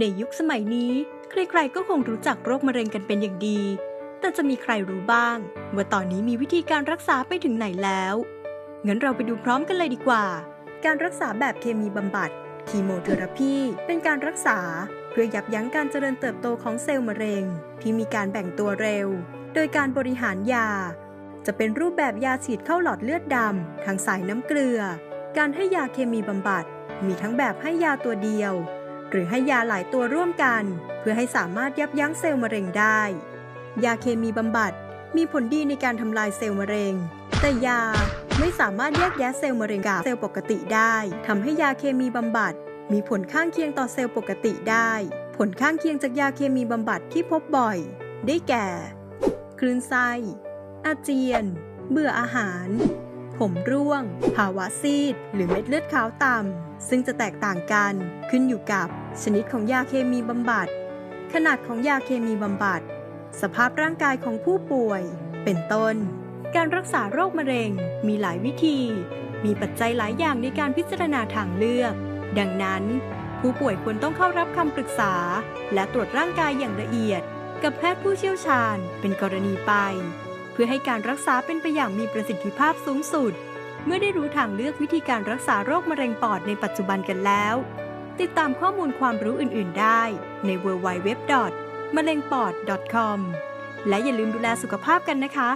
ในยุคสมัยนี้ ใครๆก็คงรู้จักโรคมะเร็งกันเป็นอย่างดี แต่จะมีใครรู้บ้าง ว่าตอนนี้มีวิธีการรักษาไปถึงไหนแล้ว งั้นเราไปดูพร้อมกันเลยดีกว่า การรักษาแบบเคมีบำบัดคีโมเทอราพีเป็นการรักษา เพื่อยับยั้งการเจริญเติบโตของเซลล์มะเร็ง ที่มีการแบ่งตัวเร็ว โดยการบริหารยา จะเป็นรูปแบบยาฉีดเข้าหลอดเลือดดำทางสายน้ำเกลือ การให้ยาเคมีบำบัด มีทั้งแบบให้ยาตัวเดียว หรือให้ยาหลายตัวร่วมกัน เพื่อให้สามารถยับยั้งเซลล์มะเร็งได้ ยาเคมีบำบัดมีผลดีในการทำลายเซลล์มะเร็ง แต่ยาไม่สามารถแยกแยะเซลล์มะเร็งกับเซลล์ปกติได้ทำให้ยาเคมีบำบัด มีผลข้างเคียงต่อเซลล์ปกติได้ ผลข้างเคียงจากยาเคมีบำบัดที่พบบ่อย ได้แก่ คลื่นไส้ อาเจียน เบื่ออาหาร ผมร่วง ภาวะซีด หรือเม็ดเลือดขาวต่ำซึ่งจะแตกต่างกันขึ้นอยู่กับ ชนิดของยาเคมีบำบัด ขนาดของยาเคมีบำบัด สภาพร่างกายของผู้ป่วย เป็นต้น การรักษาโรคมะเร็งมีหลายวิธี มีปัจจัยหลายอย่างในการพิจารณาทางเลือก ดังนั้น ผู้ป่วยควรต้องเข้ารับคำปรึกษา และตรวจร่างกายอย่างละเอียด กับแพทย์ผู้เชี่ยวชาญ เป็นกรณีไป เพื่อให้การรักษาเป็นไปอย่างมีประสิทธิภาพสูงสุด เมื่อได้รู้ทางเลือกวิธีการรักษาโรคมะเร็งปอดในปัจจุบันกันแล้ว ติดตามข้อมูลความรู้อื่น ๆ ได้ใน www. มะเร็งปอด .com และอย่าลืมดูแลสุขภาพกันนะคะ